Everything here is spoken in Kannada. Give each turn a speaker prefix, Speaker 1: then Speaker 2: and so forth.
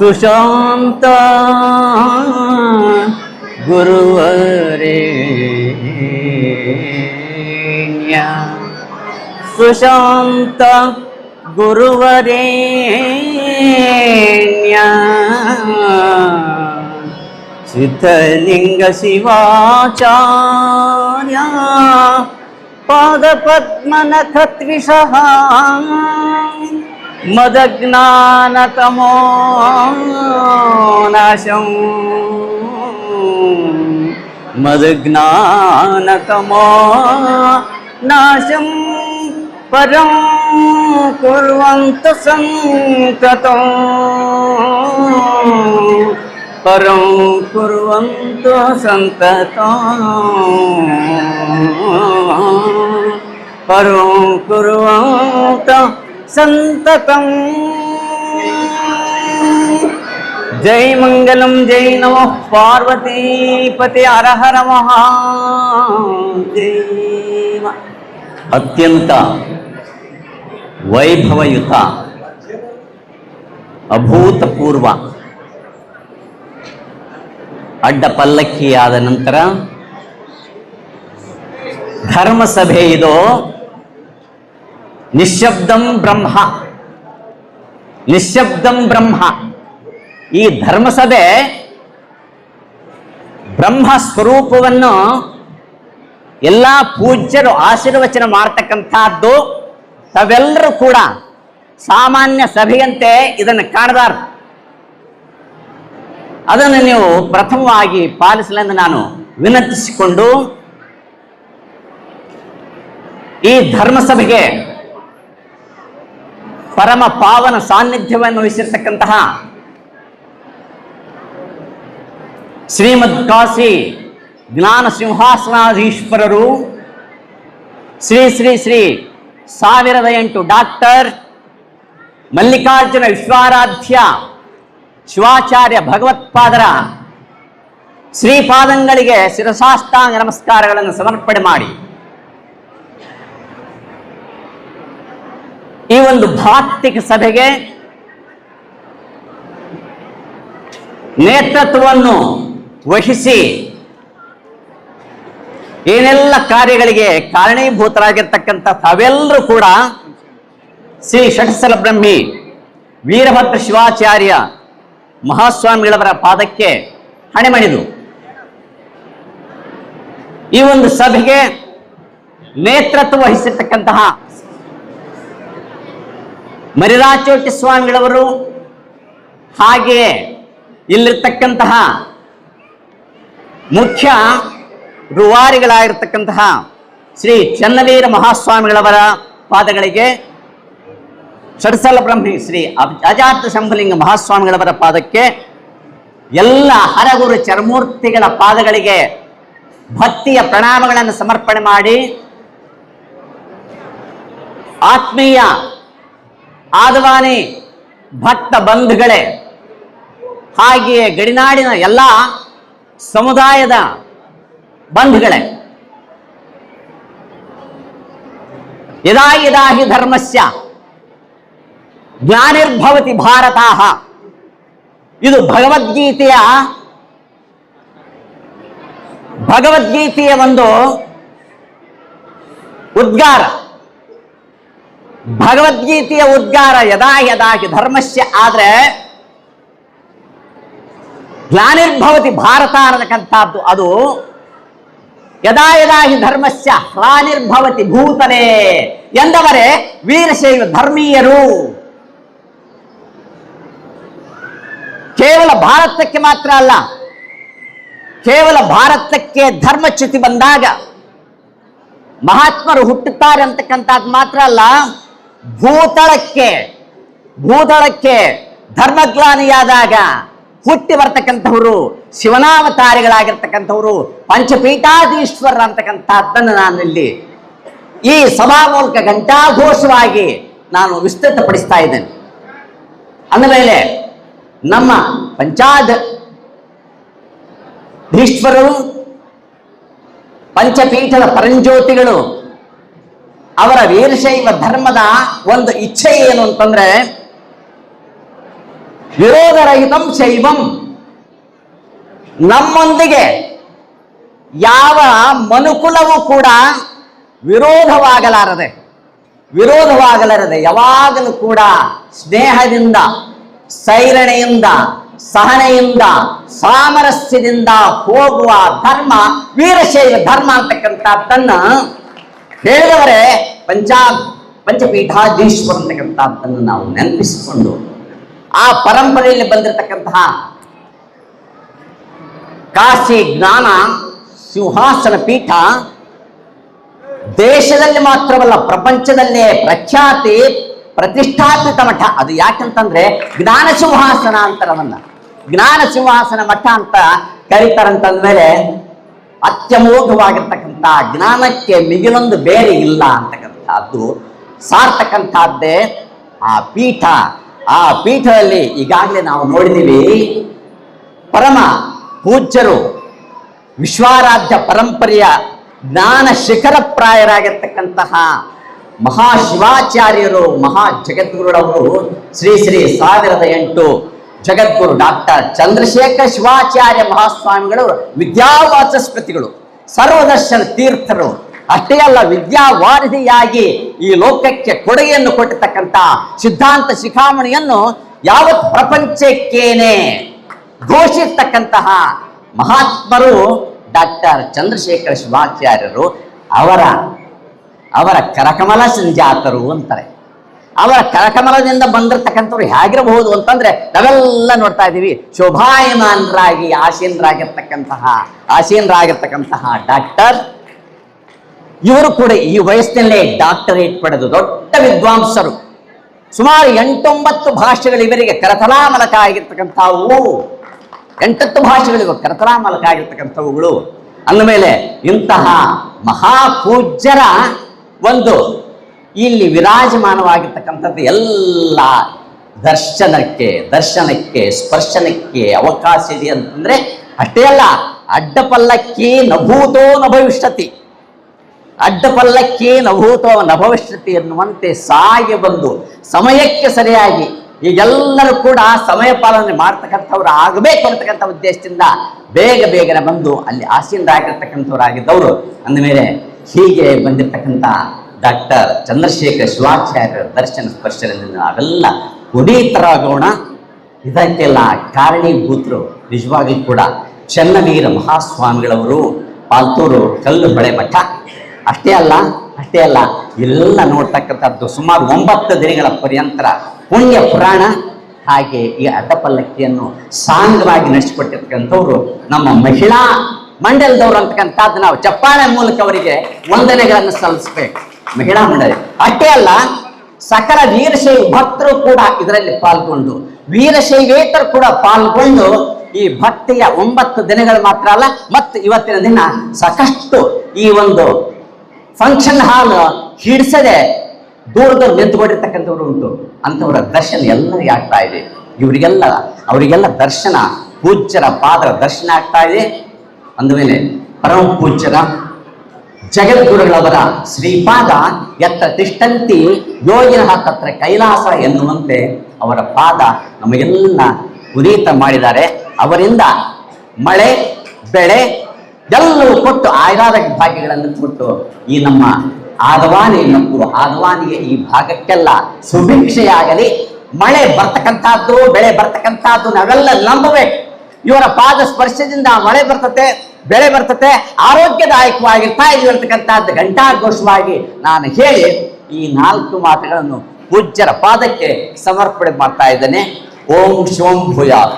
Speaker 1: सुशान्ता गुरुवरेण्या सुशान्त गुरुवरेण्या सिद्धलिङ्गशिवाचार्या पादपद्मनखत्विषः మదజ్ఞానతమోనాశం మదజ్ఞానతమో నాశం. పరం కుర్వంత సంతతం పరం కుర్వంత సంతతం పరం కుర్వంత ಸಂತತಂ. ಜೈ ಮಂಗಲಂ, ಜೈ ನಮಃ, ಪಾರ್ವತೀಪತಿ ಅರಹರ ಮಹಾ. ಮಹಾದೇವ ಅತ್ಯಂತ ವೈಭವಯುತ, ಅಭೂತಪೂರ್ವ ಅಡ್ಡ ಪಲ್ಲಕ್ಕಿಯಾದ ನಂತರ ಧರ್ಮಸಭೆ ಇದು. ನಿಶ್ಶಬ್ದಂ ಬ್ರಹ್ಮ. ನಿಶ್ಶಬ್ದಂ ಬ್ರಹ್ಮ. ಈ ಧರ್ಮಸಭೆ ಬ್ರಹ್ಮ ಸ್ವರೂಪವನ್ನು ಎಲ್ಲ ಪೂಜ್ಯರು ಆಶೀರ್ವಚನ ಮಾಡ್ತಕ್ಕಂಥದ್ದು ತಾವೆಲ್ಲರೂ ಕೂಡ ಸಾಮಾನ್ಯ ಸಭೆಯಂತೆ ಇದನ್ನು ಕಾಣದಾರ. ಅದನ್ನು ನೀವು ಪ್ರಥಮವಾಗಿ ಪಾಲಿಸಲೆಂದು ನಾನು ವಿನಂತಿಸಿಕೊಂಡು ಈ ಧರ್ಮಸಭೆಗೆ ಪರಮ ಪಾವನ ಸಾನ್ನಿಧ್ಯವನ್ನು ವಹಿಸಿರ್ತಕ್ಕಂತಹ ಶ್ರೀಮದ್ ಕಾಶಿ ಜ್ಞಾನ ಸಿಂಹಾಸನಾಧೀಶ್ವರರು, ಶ್ರೀ ಶ್ರೀ ಶ್ರೀ ಸಾವಿರದ ಎಂಟು ಡಾಕ್ಟರ್ ಮಲ್ಲಿಕಾರ್ಜುನ ವಿಶ್ವಾರಾಧ್ಯ ಶಿವಾಚಾರ್ಯ ಭಗವತ್ಪಾದರ ಶ್ರೀಪಾದಂಗಳಿಗೆ ಶಿರಸಾಷ್ಟಾಂಗ ನಮಸ್ಕಾರಗಳನ್ನು ಸಮರ್ಪಣೆ ಮಾಡಿ. ಈ ಒಂದು ಭಾತ್ತಿಕ ಸಭೆಗೆ ನೇತೃತ್ವವನ್ನು ವಹಿಸಿ ಏನೆಲ್ಲ ಕಾರ್ಯಗಳಿಗೆ ಕಾರಣೀಭೂತರಾಗಿರ್ತಕ್ಕಂಥ ತಾವೆಲ್ಲರೂ ಕೂಡ ಶ್ರೀ ಷಟ್ಸಲ ಬ್ರಹ್ಮಿ ವೀರಭದ್ರ ಶಿವಾಚಾರ್ಯ ಮಹಾಸ್ವಾಮಿಗಳವರ ಪಾದಕ್ಕೆ ಹಣೆಮಣಿದು. ಈ ಒಂದು ಸಭೆಗೆ ನೇತೃತ್ವ ವಹಿಸಿರ್ತಕ್ಕಂತಹ ಮರಿರಾಚೋಟಿ ಸ್ವಾಮಿಗಳವರು ಹಾಗೆ ಇಲ್ಲಿರ್ತಕ್ಕಂತಹ ಮುಖ್ಯ ರುವಾರಿಗಳಾಗಿರ್ತಕ್ಕಂತಹ ಶ್ರೀ ಚನ್ನವೀರ ಮಹಾಸ್ವಾಮಿಗಳವರ ಪಾದಗಳಿಗೆ ಷಡ್ಸಲ ಬ್ರಹ್ಮಿ ಶ್ರೀ ಅಜ- ಅಜಾತ ಶಂಭಲಿಂಗ ಮಹಾಸ್ವಾಮಿಗಳವರ ಪಾದಕ್ಕೆ ಎಲ್ಲ ಹರಗುರು ಚರಮೂರ್ತಿಗಳ ಪಾದಗಳಿಗೆ ಭಕ್ತಿಯ ಪ್ರಣಾಮಗಳನ್ನು ಸಮರ್ಪಣೆ ಮಾಡಿ ಆತ್ಮೀಯ ಆದವಾನಿ ಭಕ್ತ ಬಂಧುಗಳೇ, ಹಾಗೆಯೇ ಗಡಿನಾಡಿನ ಎಲ್ಲ ಸಮುದಾಯದ ಬಂಧುಗಳೇ. ಯದಾ ಯದಾ ಹಿ ಧರ್ಮಸ್ಯ ಜ್ಞಾನಿರ್ಭವತಿ ಭಾರತ ಇದು ಭಗವದ್ಗೀತೆಯ ಭಗವದ್ಗೀತೆಯ ಒಂದು ಉದ್ಗಾರ. ಭಗವದ್ಗೀತೆಯ ಉದ್ಗಾರ ಯದಾ ಯದಾ ಹಿ ಧರ್ಮಸ್ಯ ಆದ್ರೆ ಭಾರತ ಅನ್ನತಕ್ಕಂಥದ್ದು ಅದು ಯದಾ ಯದಾ ಹಿ ಧರ್ಮಸ್ಯ ಹ್ಲಾನಿರ್ಭವತಿ ಭೂತಲೇ ಎಂದವರೇ ವೀರಶೈವ ಧರ್ಮೀಯರು. ಕೇವಲ ಭಾರತಕ್ಕೆ ಮಾತ್ರ ಅಲ್ಲ, ಕೇವಲ ಭಾರತಕ್ಕೆ ಧರ್ಮಚ್ಯುತಿ ಬಂದಾಗ ಮಹಾತ್ಮರು ಹುಟ್ಟುತ್ತಾರೆ ಅಂತಕ್ಕಂಥದ್ದು ಮಾತ್ರ ಅಲ್ಲ ಭೂತಳಕ್ಕೆ ಭೂತಳಕ್ಕೆ ಧರ್ಮಗ್ಲಾನಿಯಾದಾಗ ಹುಟ್ಟಿ ಬರ್ತಕ್ಕಂಥವರು ಶಿವನಾವತಾರಿಗಳಾಗಿರ್ತಕ್ಕಂಥವರು ಪಂಚಪೀಠಾಧೀಶ್ವರ ಅಂತಕ್ಕಂಥದ್ದನ್ನು ನಾನು ಇಲ್ಲಿ ಈ ಸಭಾ ಮೂಲಕ ಘಂಟಾಘೋಷವಾಗಿ ನಾನು ವಿಸ್ತೃತಪಡಿಸ್ತಾ ಇದ್ದೇನೆ. ಅಂದಮೇಲೆ ನಮ್ಮ ಪಂಚಾಧ ಧೀಶ್ವರರು, ಪಂಚಪೀಠದ ಪರಂಜ್ಯೋತಿಗಳು ಅವರ ವೀರಶೈವ ಧರ್ಮದ ಒಂದು ಇಚ್ಛೆ ಏನು ಅಂತಂದ್ರೆ, ವಿರೋಧರಹಿತಂ ಶೈವಂ. ನಮ್ಮೊಂದಿಗೆ ಯಾವ ಮನುಕುಲವೂ ಕೂಡ ವಿರೋಧವಾಗಲಾರದೆ ವಿರೋಧವಾಗಲಾರದೆ, ಯಾವಾಗಲೂ ಕೂಡ ಸ್ನೇಹದಿಂದ, ಸೈರಣೆಯಿಂದ, ಸಹನೆಯಿಂದ, ಸಾಮರಸ್ಯದಿಂದ ಹೋಗುವ ಧರ್ಮ, ವೀರಶೈವ ಧರ್ಮ ಅಂತಕ್ಕಂಥದ್ದನ್ನ ಹೇಳಿದವರೇ ಪಂಚ ಪಂಚಪೀಠಾಧೀಶ್ವರ ಅಂತಕ್ಕಂಥದ್ದನ್ನು ನಾವು ನೆನಪಿಸಿಕೊಂಡು, ಆ ಪರಂಪರೆಯಲ್ಲಿ ಬಂದಿರತಕ್ಕಂತಹ ಕಾಶಿ ಜ್ಞಾನ ಸಿಂಹಾಸನ ಪೀಠ ದೇಶದಲ್ಲಿ ಮಾತ್ರವಲ್ಲ, ಪ್ರಪಂಚದಲ್ಲೇ ಪ್ರಖ್ಯಾತಿ ಪ್ರತಿಷ್ಠಾಪಿತ ಮಠ. ಅದು ಯಾಕಂತಂದ್ರೆ ಜ್ಞಾನ ಸಿಂಹಾಸನ ಅಂತಾರವನ್ನ ಜ್ಞಾನ ಸಿಂಹಾಸನ ಮಠ ಅಂತ ಕರೀತಾರಂತಂದ್ಮೇಲೆ ಅತ್ಯಮೋಘವಾಗಿರ್ತಕ್ಕಂಥ ಜ್ಞಾನಕ್ಕೆ ಮಿಗಿಲೊಂದು ಬೇರೆ ಇಲ್ಲ ಅಂತಕ್ಕಂಥದ್ದು ಸಾರ್ತಕ್ಕಂಥದ್ದೇ ಆ ಪೀಠ. ಆ ಪೀಠದಲ್ಲಿ ಈಗಾಗಲೇ ನಾವು ನೋಡಿದ್ದೀವಿ, ಪರಮ ಪೂಜ್ಯರು ವಿಶ್ವಾರಾಧ್ಯ ಪರಂಪರೆಯ ಜ್ಞಾನ ಶಿಖರಪ್ರಾಯರಾಗಿರ್ತಕ್ಕಂತಹ ಮಹಾಶಿವಾಚಾರ್ಯರು ಮಹಾ ಜಗದ್ಗುರುಡವರು ಶ್ರೀ ಶ್ರೀ ಸಾವಿರದ ಎಂಟು ಜಗದ್ಗುರು ಡಾಕ್ಟರ್ ಚಂದ್ರಶೇಖರ ಶಿವಾಚಾರ್ಯ ಮಹಾಸ್ವಾಮಿಗಳು ವಿದ್ಯಾವಾಚಸ್ಪತಿಗಳು ಸರ್ವದರ್ಶನ ತೀರ್ಥರು, ಅಷ್ಟೇ ಅಲ್ಲ ವಿದ್ಯಾವಾರಧಿಯಾಗಿ ಈ ಲೋಕಕ್ಕೆ ಕೊಡುಗೆಯನ್ನು ಕೊಟ್ಟಿರ್ತಕ್ಕಂಥ ಸಿದ್ಧಾಂತ ಶಿಖಾಮಣಿಯನ್ನು ಯಾವತ್ ಪ್ರಪಂಚಕ್ಕೇನೆ ಘೋಷಿಸ್ತಕ್ಕಂತಹ ಮಹಾತ್ಮರು ಡಾಕ್ಟರ್ ಚಂದ್ರಶೇಖರ ಶಿವಾಚಾರ್ಯರು ಅವರ ಅವರ ಕರಕಮಲ ಸಂಜಾತರು ಅಂತಾರೆ. ಅವರ ಕರಕಮಲದಿಂದ ಬಂದಿರತಕ್ಕಂಥವ್ರು ಹೇಗಿರಬಹುದು ಅಂತಂದ್ರೆ ನಾವೆಲ್ಲ ನೋಡ್ತಾ ಇದ್ದೀವಿ. ಶೋಭಾಯಮಾನರಾಗಿ ಆಸೀನರಾಗಿರ್ತಕ್ಕಂತಹ ಆಸೀನರಾಗಿರ್ತಕ್ಕಂತಹ ಡಾಕ್ಟರ್. ಇವರು ಕೂಡ ಈ ವಯಸ್ಸಿನಲ್ಲೇ ಡಾಕ್ಟರೇಟ್ ಪಡೆದು ದೊಡ್ಡ ವಿದ್ವಾಂಸರು. ಸುಮಾರು ಎಂಟೊಂಬತ್ತು ಭಾಷೆಗಳು ಇವರಿಗೆ ಕರತಲಾಮಲಕ ಆಗಿರ್ತಕ್ಕಂಥವು. ಎಂಟತ್ತು ಭಾಷೆಗಳಿಗೂ ಕರತಲಾಮಲಕ ಆಗಿರ್ತಕ್ಕಂಥವುಗಳು. ಅಂದಮೇಲೆ ಇಂತಹ ಮಹಾಪೂಜ್ಯರ ಒಂದು ಇಲ್ಲಿ ವಿರಾಜಮಾನವಾಗಿರ್ತಕ್ಕಂಥದ್ದು ಎಲ್ಲ ದರ್ಶನಕ್ಕೆ ದರ್ಶನಕ್ಕೆ, ಸ್ಪರ್ಶನಕ್ಕೆ ಅವಕಾಶ ಇದೆ ಅಂತಂದ್ರೆ ಅಷ್ಟೇ ಅಲ್ಲ, ಅಡ್ಡಪಲ್ಲಕ್ಕಿ ನಭೂತೋ ನಭವಿಷ್ಯತಿ ಭವಿಷ್ಯತಿ ಅಡ್ಡಪಲ್ಲಕ್ಕಿ ನಭೂತೋ ನಭವಿಷ್ಯತಿ ಭವಿಷ್ಯತಿ ಎನ್ನುವಂತೆ ಸಾಗಿ ಬಂದು ಸಮಯಕ್ಕೆ ಸರಿಯಾಗಿ ಈಗೆಲ್ಲರೂ ಕೂಡ ಸಮಯ ಪಾಲನೆ ಮಾಡ್ತಕ್ಕಂಥವ್ರು ಆಗಬೇಕು ಅಂತಕ್ಕಂಥ ಉದ್ದೇಶದಿಂದ ಬೇಗ ಬೇಗನೆ ಬಂದು ಅಲ್ಲಿ ಆಸೀನರಾಗಿರ್ತಕ್ಕಂಥವ್ರಾಗಿದ್ದವರು ಅಂದಮೇಲೆ ಹೀಗೆ ಬಂದಿರತಕ್ಕಂಥ ಡಾಕ್ಟರ್ ಚಂದ್ರಶೇಖರ್ ಶಿವಾಚಾರ್ಯ ದರ್ಶನ ಸ್ಪರ್ಶನ ನಾವೆಲ್ಲ ಪುನೀತರಾಗೋಣ. ಇದಕ್ಕೆಲ್ಲ ಕಾರಣೀಭೂತರು ನಿಜವಾಗ್ಲೂ ಕೂಡ ಚನ್ನವೀರ ಮಹಾಸ್ವಾಮಿಗಳವರು, ಪಾಲ್ತೂರು ಕಲ್ಲು ಬಳೆ ಮಠ. ಅಷ್ಟೇ ಅಲ್ಲ ಅಷ್ಟೇ ಅಲ್ಲ, ಎಲ್ಲ ನೋಡ್ತಕ್ಕಂಥದ್ದು ಸುಮಾರು ಒಂಬತ್ತು ದಿನಗಳ ಪರ್ಯಂತರ ಪುಣ್ಯ ಪುರಾಣ. ಹಾಗೆ ಈ ಅಡ್ಡಪಲ್ಲಕ್ಕಿಯನ್ನು ಸಾಂಗವಾಗಿ ನಡೆಸಿಕೊಟ್ಟಿರ್ತಕ್ಕಂಥವ್ರು ನಮ್ಮ ಮಹಿಳಾ ಮಂಡಲದವ್ರು ಅಂತಕ್ಕಂಥದ್ದು ನಾವು ಚಪ್ಪಾಳೆ ಮೂಲಕ ಅವರಿಗೆ ವಂದನೆಗಳನ್ನು ಸಲ್ಲಿಸಬೇಕು. ಮಹಿಳಾ ಮಂಡಳಿ. ಅಷ್ಟೇ ಅಲ್ಲ, ಸಕಲ ವೀರಶೈವ ಭಕ್ತರು ಕೂಡ ಇದರಲ್ಲಿ ಪಾಲ್ಗೊಂಡು, ವೀರಶೈವೇತರು ಕೂಡ ಪಾಲ್ಗೊಂಡು ಈ ಭಕ್ತಿಯ ಒಂಬತ್ತು ದಿನಗಳು ಮಾತ್ರ ಅಲ್ಲ, ಮತ್ತು ಇವತ್ತಿನ ದಿನ ಸಾಕಷ್ಟು ಈ ಒಂದು ಫಂಕ್ಷನ್ ಹಾಲ್ ಹಿಡಿಸದೆ ದೂರದಲ್ಲಿ ನಿಂತುಕೊಂಡಿರ್ತಕ್ಕಂಥವ್ರು ಉಂಟು. ಅಂಥವರ ದರ್ಶನ ಎಲ್ಲರಿಗೆ ಆಗ್ತಾ ಇದೆ. ಇವರಿಗೆಲ್ಲ, ಅವರಿಗೆಲ್ಲ ದರ್ಶನ, ಪೂಜ್ಯರ ಪಾದರ ದರ್ಶನ ಆಗ್ತಾ ಇದೆ. ಅಂದಮೇಲೆ ಪರಮ ಪೂಜ್ಯರ ಜಗದ್ಗುರುಗಳವರ ಶ್ರೀಪಾದ ಎತ್ತ ತಿಷ್ಟಂತಿ ಯೋಗಿನ ತತ್ರ ಕೈಲಾಸ ಎನ್ನುವಂತೆ ಅವರ ಪಾದ ನಮಗೆಲ್ಲ ಪುನೀತ ಮಾಡಿದ್ದಾರೆ. ಅವರಿಂದ ಮಳೆ, ಬೆಳೆ ಎಲ್ಲವೂ ಕೊಟ್ಟು ಆಯ್ರಾದ ಭಾಗ್ಯಗಳನ್ನು ಕೊಟ್ಟು ಈ ನಮ್ಮ ಆದವಾನಿ ಮತ್ತು ಆದವಾನಿಗೆ ಈ ಭಾಗಕ್ಕೆಲ್ಲ ಸುಭಿಕ್ಷೆಯಾಗಲಿ. ಮಳೆ ಬರ್ತಕ್ಕಂಥದ್ದು, ಬೆಳೆ ಬರ್ತಕ್ಕಂಥದ್ದು ನಾವೆಲ್ಲ ನಂಬಬೇಕು. ಇವರ ಪಾದ ಸ್ಪರ್ಶದಿಂದ ಮಳೆ ಬರ್ತತೆ. ಬೆಳೆ ಬರ್ತತೆ, ಆರೋಗ್ಯದಾಯಕವಾಗಿರ್ತಾ ಇದೀವಿ ಘಂಟಾಘೋಷವಾಗಿ ನಾನು ಹೇಳಿ ಈ ನಾಲ್ಕು ಮಾತುಗಳನ್ನು ಪೂಜ್ಯರ ಪಾದಕ್ಕೆ ಸಮರ್ಪಣೆ ಮಾಡ್ತಾ ಇದ್ದೇನೆ. ಓಂ ಶಿವಂ ಭೂಯಾತ್.